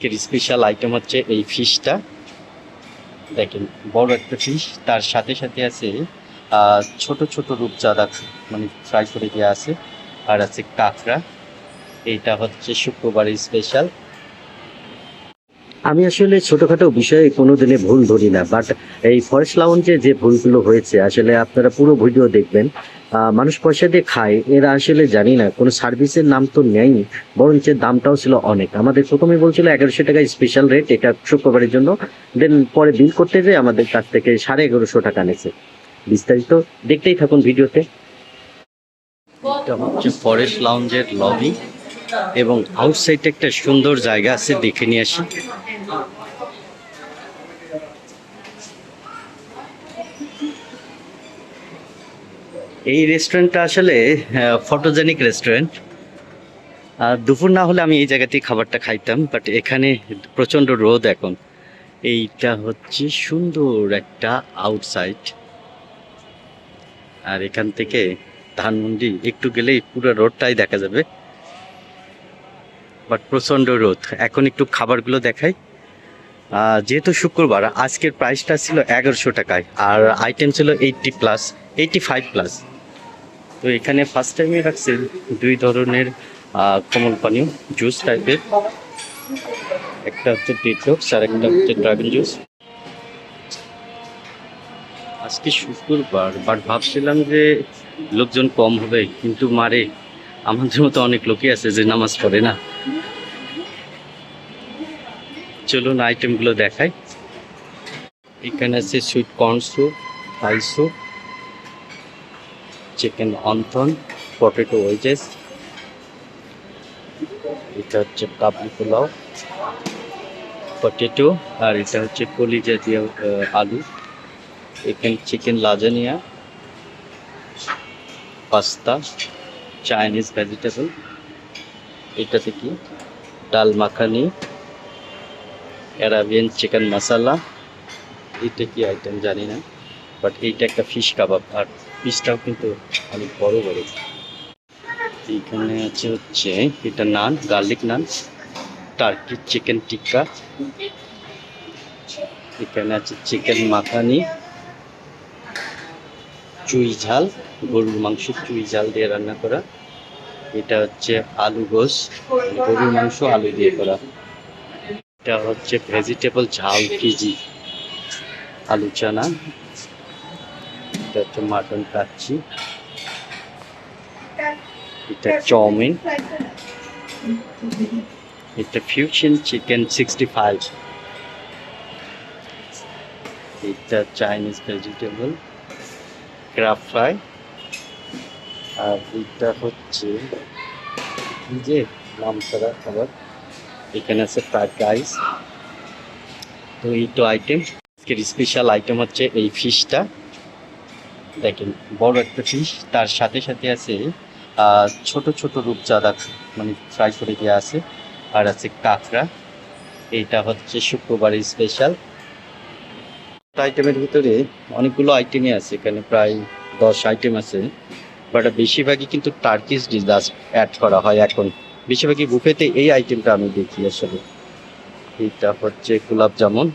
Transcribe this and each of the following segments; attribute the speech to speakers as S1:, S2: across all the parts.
S1: আজকের special item হচ্ছে এই ফিশটা। দেখেন, বড় একটা ফিশ তার সাথে সাথে আছে ছোট ছোট রূপচাঁদা মানে ফ্রাই করে দেওয়া আছে। আর আছে কাঁকড়া। এইটা হচ্ছে শুক্রবারের স্পেশাল আমি আসলে ছোটখাটো বিষয়ে কোনোদিনে ভুল ধরি না বাট এই ফরেস্ট লাউঞ্জে যে ভুলগুলো হয়েছে, আসলে আপনারা পুরো ভিডিও দেখবেন। মানুষ পয়সা দিয়ে খায়, এরা আসলে জানি না, কোনো সার্ভিসের নাম তো নেয়নি, বরঞ্চ দামটাও ছিল অনেক। আমাদের প্রথমে বলছিল এগারোশো টাকা স্পেশাল রেট এটা শুক্রবারের জন্য। দেন পরে বিল করতে যেয়ে আমাদের কাছ থেকে সাড়ে এগারোশো টাকা নিয়েছে। বিস্তারিত দেখতেই থাকুন ভিডিওতে। ফরেস্ট লাউঞ্জের লবি এবং আউটসাইডে একটা সুন্দর জায়গা আছে, দেখে নিয়ে আসি। এই রেস্টুরেন্টটা আসলে ফটোজেনিক রেস্টুরেন্ট আর দুপুর না হলে আমি এই জায়গাতেই খাবারটা খাইতাম বাট এখানে প্রচণ্ড রোদ এখন। এইটা হচ্ছে সুন্দর একটা আউটসাইড আর এখান থেকে ধানমন্ডি, একটু গেলেই পুরো রোডটাই দেখা যাবে। বাট প্রচণ্ড রোদ। এখন একটু খাবারগুলো দেখাই। যেহেতু শুক্রবার, আজকের প্রাইসটা ছিল এগারোশো টাকায়, আর আইটেম ছিল eighty plus eighty five plus তো এখানে ফার্স্ট টাইমে রাখছে দুই ধরনের কোমল পানীয় জুস টাইপের একটা হচ্ছে ডিটক্স আর একটা হচ্ছে ড্রাগন জুস আজকে শুক্রবার বাট ভাবছিলাম যে লোকজন কম হবে, কিন্তু মারে, আমাদের মতো অনেক লোকই আছে যে নামাজ পড়ে না। চলুন আইটেমগুলো দেখাই। এখানে আছে sweet corn soup thai soup chicken wonton potato wedges. এটা হচ্ছে কাবলি পোলাও পটেটো আর এটা হচ্ছে কলিজা দিয়ে আহ, আলু। এখানে chicken lasagna pasta Chinese vegetable. এটাতে কি? ডাল মাখানি অ্যারাবিয়ান চিকেন মশালা। এটা কি আইটেম জানি না। বাট এইটা একটা ফিশ কাবাব আর ফিশটাও কিন্তু অনেক বড় বড়। এইখানে আছে হচ্ছে, এটা naan garlic naan turkey chicken tikka এখানে আছে চিকেন মাখানি চুই ঝাল, গরুর মাংস চুই ঝাল দিয়ে রান্না করা। এটা হচ্ছে আলু গোস গরুর মাংস আলু দিয়ে করা। এটা হচ্ছে ভেজিটেবল ঝাল, কেজি। আলু চানা এটা হচ্ছে মাটন কাচ্চি। এটা চাউমিন। এটা ফিউশন চিকেন সিক্সটি ফাইভ এটা চাইনিজ ভেজিটেবল ক্রাফ ফ্রাই আর এটা হচ্ছে যে নাম ছাড়া খাবার এখানে আছে ফ্রাইড রাইস তো এই তো আইটেম আজকের স্পেশাল আইটেম হচ্ছে এই ফিশটা দেখেন, বড় একটা ফিশ তার সাথে সাথে আছে ছোট ছোট রূপচাঁদা মানে ফ্রাই করে দেওয়া আছে, আর আছে কাঁকড়া। এইটা হচ্ছে শুক্রবারের স্পেশাল আইটেমের ভিতরে অনেকগুলো আইটেমই আছে, এখানে প্রায় দশ আইটেম আছে বাট বেশিরভাগই কিন্তু টার্কিশ ডিশ অ্যাড করা হয় এখন। বেশিরভাগই বুফেতে এই আইটেমটা আমি দেখি আসলে। এইটা হচ্ছে গোলাপ জামুন।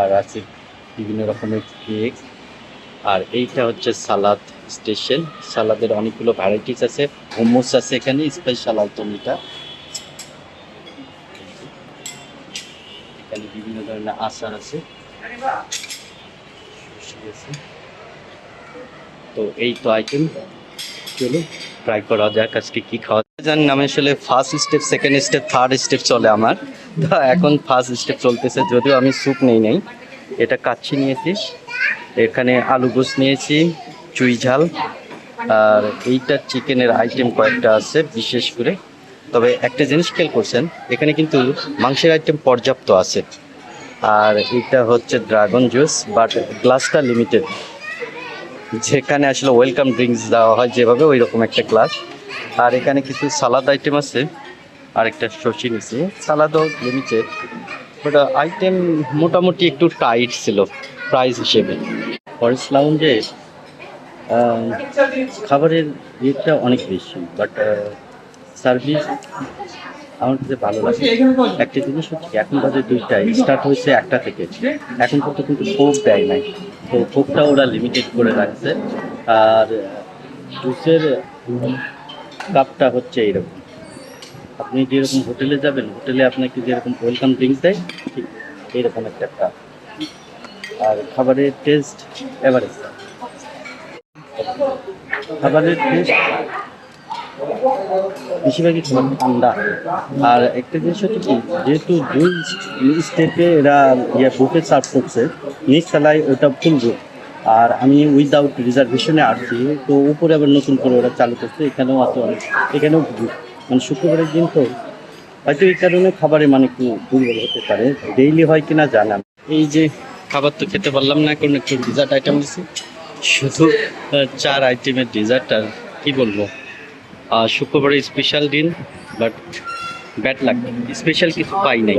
S1: আর আছে বিভিন্ন রকমের কেক আর এইটা হচ্ছে সালাদ স্টেশন সালাদের অনেকগুলো ভ্যারাইটিস আছে। মোমোস আছে এখানে স্পেশাল আইটেম এটা। এখানে বিভিন্ন ধরনের আচার আছে। তো এই তো আইটেম চলো ট্রাই করা যাক আজকে কি খাওয়া জানি আমি আসলে first step second step third step চলে আমার। এখন ফার্স্ট স্টেপ চলতেছে, যদিও আমি স্যুপ নেই নাই। এটা কাচ্ছি নিয়েছি, এখানে আলু গোস নিয়েছি, চুই ঝাল, আর এইটা চিকেনের আইটেম কয়েকটা আছে বিশেষ করে। তবে একটা জিনিস খেয়াল করছেন, এখানে কিন্তু মাংসের আইটেম পর্যাপ্ত আছে। আর এটা হচ্ছে ড্রাগন জুস বাট গ্লাসটা লিমিটেড যেখানে আসলে ওয়েলকাম ড্রিঙ্কস দেওয়া হয় যেভাবে ওই রকম একটা গ্লাস আর এখানে কিছু সালাদ আইটেম আছে আর একটা শশি নিছি সালাদও লিমিটেড বাট আইটেম মোটামুটি একটু টাইট ছিল প্রাইস হিসেবে। ফরেস্ট লাউঞ্জে খাবারের রেটটা অনেক বেশি বাট সার্ভিস আমার কাছে ভালো লাগে। একটা জিনিস হচ্ছে এখন বাজে দুইটায় স্টার্ট হয়েছে একটা থেকে। এখন পর্যন্ত কিন্তু ভোগ দেয় নাই। তো ভোগটা ওরা লিমিটেড করে রাখছে। আর জুসের কাপটা হচ্ছে এইরকম। আপনি যেরকম হোটেলে যাবেন, হোটেলে আপনাকে যেরকম ওয়েলকাম ড্রিঙ্কস দেয়, ঠিক এইরকম একটা কাপ আর খাবারের টেস্ট এভারেজ খাবারের টেস্ট বেশিরভাগই খাবার ঠান্ডা। আর একটা জিনিস হচ্ছে কি, যেহেতু দুই স্টেপে এরা ইয়ে বুফে সার্ভ করছে নিচ তলায় ওটা ফুল রুম আর আমি উইদাউট রিজার্ভেশনে আসছি, তো উপরে আবার নতুন করে ওরা চালু করছে, এখানেও আছে অনেক, এখানেও। মানে শুক্রবারের দিন তো হয়তো এই কারণে খাবারে মানে একটু দুর্বল হতে পারে। ডেইলি হয় কিনা জানা এই যে খাবার তো খেতে পারলাম না, এখন একটু ডিজার্ট আইটেম দিছি শুধু চার আইটেমের ডিজার্ট আর কি বলব? শুক্রবারে স্পেশাল দিন বাট ব্যাট লাগ স্পেশাল কিছু পাই নাই।